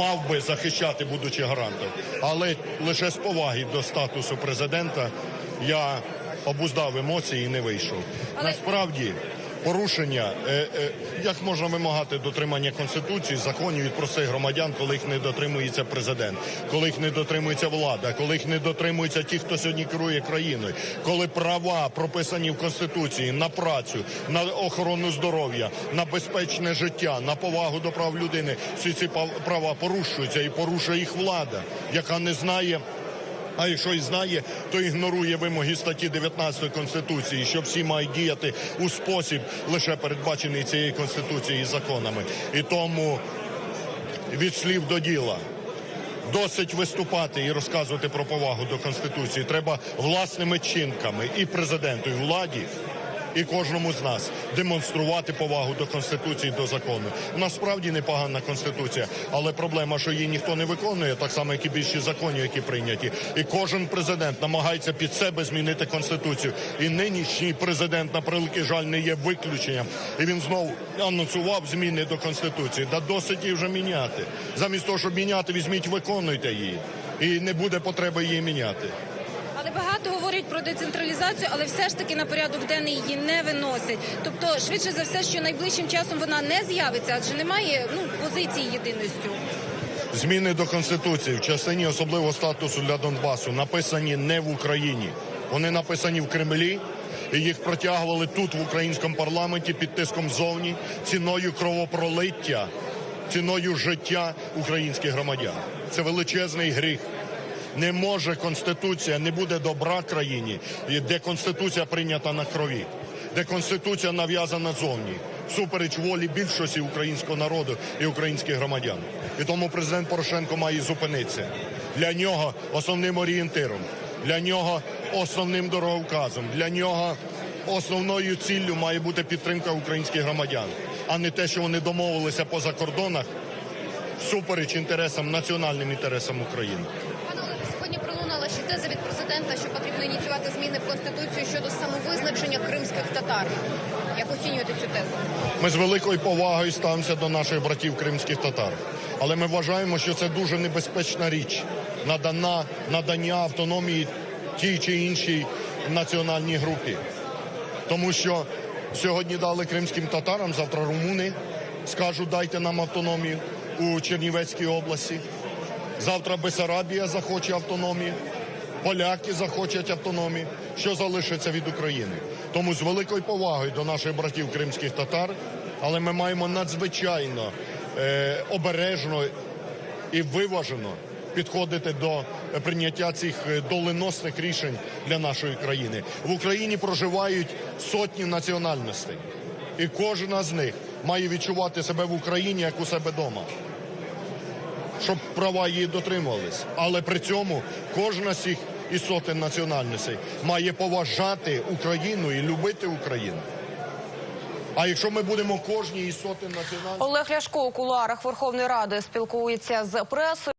мав би захищати, будучи гарантом. Але лише з поваги до статусу президента я обуздав емоції і не вийшов. Насправді. Порушення, е, е, як можна вимагати дотримання конституції, законів від простих громадян, коли їх не дотримується президент, коли їх не дотримується влада, коли їх не дотримуються ті, хто сьогодні керує країною, коли права прописані в конституції на працю, на охорону здоров'я, на безпечне життя, на повагу до прав людини, всі ці права порушуються і порушує їх влада, яка не знає. А якщо і знає, то ігнорує вимоги статті 19 Конституції, що всі мають діяти у спосіб, лише передбачений цією Конституцією і законами. І тому від слів до діла. Досить виступати і розказувати про повагу до Конституції. Треба власними чинками і президенту, і владі, і кожному з нас демонструвати повагу до Конституції, до закону. Насправді непогана Конституція, але проблема, що її ніхто не виконує, так само, як і більшість законів, які прийняті. І кожен президент намагається під себе змінити Конституцію. І нинішній президент, на превеликий жаль, не є виключенням. І він знову анонсував зміни до Конституції. Да досить її вже міняти. Замість того, щоб міняти, візьміть, виконуйте її. І не буде потреби її міняти. Багато говорять про децентралізацію, але все ж таки на порядок денний її не виносять. Тобто, швидше за все, що найближчим часом вона не з'явиться, адже немає ну позиції єдиності. Зміни до Конституції в частині особливого статусу для Донбасу написані не в Україні. Вони написані в Кремлі, і їх протягували тут, в українському парламенті, під тиском зовні, ціною кровопролиття, ціною життя українських громадян. Це величезний гріх. Не може Конституція, не буде добра країні, де Конституція прийнята на крові, де Конституція нав'язана зовні, всупереч волі більшості українського народу і українських громадян. І тому президент Порошенко має зупинитися. Для нього основним орієнтиром, для нього основним дороговказом, для нього основною ціллю має бути підтримка українських громадян, а не те, що вони домовилися поза кордонах всупереч інтересам, національним інтересам України. Теза від президента, що потрібно ініціювати зміни в конституцію щодо самовизначення кримських татар. Як оцінюєте цю тезу? Ми з великою повагою ставимося до наших братів кримських татар, але ми вважаємо, що це дуже небезпечна річ надана надання автономії тій чи іншій національній групі, тому що сьогодні дали кримським татарам, завтра румуни скажуть, дайте нам автономію у Чернівецькій області. Завтра Бесарабія захоче автономії, поляки захочуть автономії. Що залишиться від України? Тому з великою повагою до наших братів кримських татар, але ми маємо надзвичайно е, обережно і виважено підходити до прийняття цих е, доленосних рішень для нашої країни. В Україні проживають сотні національностей, і кожна з них має відчувати себе в Україні як у себе вдома щоб права її дотримувались. Але при цьому кожна з цих і сотень національностей має поважати Україну і любити Україну. А якщо ми будемо кожній із сотень національностей... Олег Ляшко у кулуарах Верховної Ради спілкується з пресою.